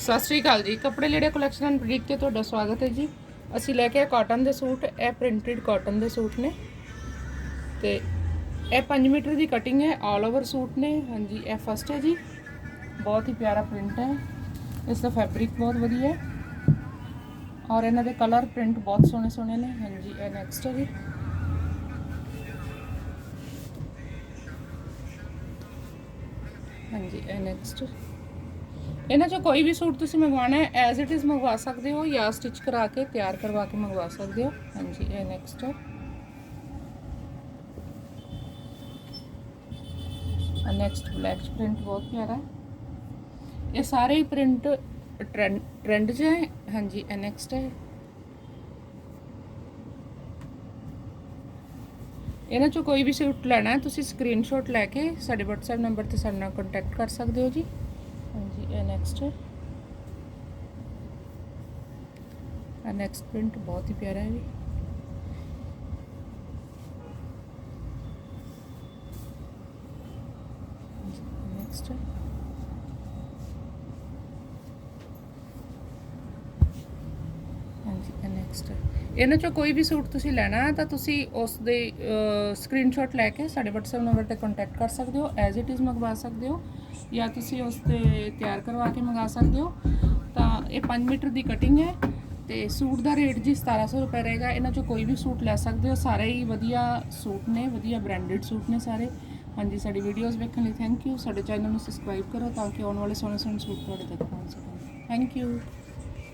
ਸਤਿ ਸ਼੍ਰੀ ਅਕਾਲ ਜੀ ਕੱਪੜੇ ਲੀੜੇ ਕਲੈਕਸ਼ਨ ਐਂਡ ਬੁਟੀਕ ਤੇ ਤੁਹਾਡਾ ਸਵਾਗਤ ਹੈ ਜੀ ਅਸੀਂ ਲੈ ਕੇ ਆਏ ਕਾਟਨ ਦੇ ਸੂਟ ਇਹ ਪ੍ਰਿੰਟਡ ਕਾਟਨ ਦੇ ਸੂਟ ਨੇ ਤੇ ਇਹ 5 ਮੀਟਰ ਦੀ ਕਟਿੰਗ ਹੈ ਆਲ ਓਵਰ ਸੂਟ ਨੇ ਹਾਂਜੀ ਇਹ ਫਸਟ ਹੈ ਜੀ ਬਹੁਤ ਹੀ ਪਿਆਰਾ ਪ੍ਰਿੰਟ ਹੈ ਇਸ ਦਾ ਫੈਬਰਿਕ ਬਹੁਤ ਵਧੀਆ ਹੈ ਔਰ ਇਹਨਾਂ ਦੇ ਕਲਰ ਪ੍ਰਿੰਟ ਬਹੁਤ ਸੋਹਣੇ ਸੋਹਣੇ ਨੇ ਹਾਂਜੀ ਇਹ ਨੈਕਸਟ ਹੈ ਜੀ ਹਾਂਜੀ ਇਹ ਨੈਕਸਟ ਇਹਨਾਂ ਚੋਂ ਕੋਈ ਵੀ ਸੂਟ ਤੁਸੀਂ ਮੰਗਵਾਉਣਾ ਹੈ ਐਜ਼ ਇਟ ਇਜ਼ ਮੰਗਵਾ ਸਕਦੇ ਹੋ ਜਾਂ ਸਟਿਚ ਕਰਾ ਕੇ ਤਿਆਰ ਕਰਵਾ ਕੇ ਮੰਗਵਾ ਸਕਦੇ ਹੋ ਹਾਂਜੀ ਇਹ ਨੈਕਸਟ ਹੈ ਨੈਕਸਟ ਬਲੈਕ ਪ੍ਰਿੰਟ ਬਹੁਤ ਪਿਆਰਾ ਹੈ ਇਹ ਸਾਰੇ ਹੀ ਪ੍ਰਿੰਟ ਟ੍ਰੈਂਡ ਟ੍ਰੈਂਡ 'ਚ ਹੈ ਹਾਂਜੀ ਇਹ ਨੈਕਸਟ ਹੈ ਇਹਨਾਂ ਚੋਂ ਕੋਈ ਵੀ ਸੂਟ ਲੈਣਾ ਹੈ ਤੁਸੀਂ ਸਕਰੀਨਸ਼ਾਟ ਲੈ ਕੇ ਸਾਡੇ WhatsApp ਨੰਬਰ ਤੇ ਸਾਡੇ ਨਾਲ ਕੰਟੈਕਟ ਕਰ ਸਕਦੇ ਹੋ ਜੀ ਹਾਂਜੀ ਇਹ ਨੈਕਸਟ ਹੈ ਇਹ ਨੈਕਸਟ ਪ੍ਰਿੰਟ ਬਹੁਤ ਹੀ ਪਿਆਰਾ ਹੈ ਜੀ ਨੈਕਸਟ ਹੈ ਹਾਂਜੀ ਇਹ ਨੈਕਸਟ ਇਹਨਾਂ ਚੋਂ ਕੋਈ ਵੀ ਸੂਟ ਤੁਸੀਂ ਲੈਣਾ ਹੈ ਤਾਂ ਤੁਸੀਂ ਉਸ ਦੇ ਸਕਰੀਨਸ਼ਾਟ ਲੈ ਕੇ ਸਾਡੇ WhatsApp ਨੰਬਰ ਤੇ ਕੰਟੈਕਟ ਕਰ ਸਕਦੇ ਹੋ ਐਜ਼ ਇਟ ਇਜ਼ ਮੰਗਵਾ ਸਕਦੇ ਹੋ ਜਾਂ ਤੁਸੀਂ ਉਸ ਤੇ ਤਿਆਰ ਕਰਵਾ ਕੇ ਮੰਗਾ ਸਕਦੇ ਹੋ, ਤਾਂ ਇਹ 5 ਮੀਟਰ ਦੀ ਕਟਿੰਗ ਹੈ ਤੇ ਸੂਟ ਦਾ ਰੇਟ ਜੀ 1700 ਰੁਪਏ ਰਹੇਗਾ। ਇਹਨਾਂ ਚੋਂ ਕੋਈ ਵੀ ਸੂਟ ਲੈ ਸਕਦੇ ਹੋ। ਸਾਰੇ ਹੀ ਵਧੀਆ ਸੂਟ ਨੇ, ਵਧੀਆ ਬ੍ਰਾਂਡਡ ਸੂਟ ਨੇ ਸਾਰੇ। ਹਾਂਜੀ, ਸਾਡੀ ਵੀਡੀਓਜ਼ ਵੇਖਣ ਲਈ ਥੈਂਕ ਯੂ ਸਾਡੇ ਚੈਨਲ ਨੂੰ ਸਬਸਕ੍ਰਾਈਬ ਕਰੋ ਤਾਂ ਕਿ ਆਉਣ ਵਾਲੇ ਸੋਹਣੇ ਸੋਹਣੇ ਸੂਟ ਤੁਹਾਡੇ ਤੱਕ ਪਹੁੰਚ ਸਕਣ। Thank you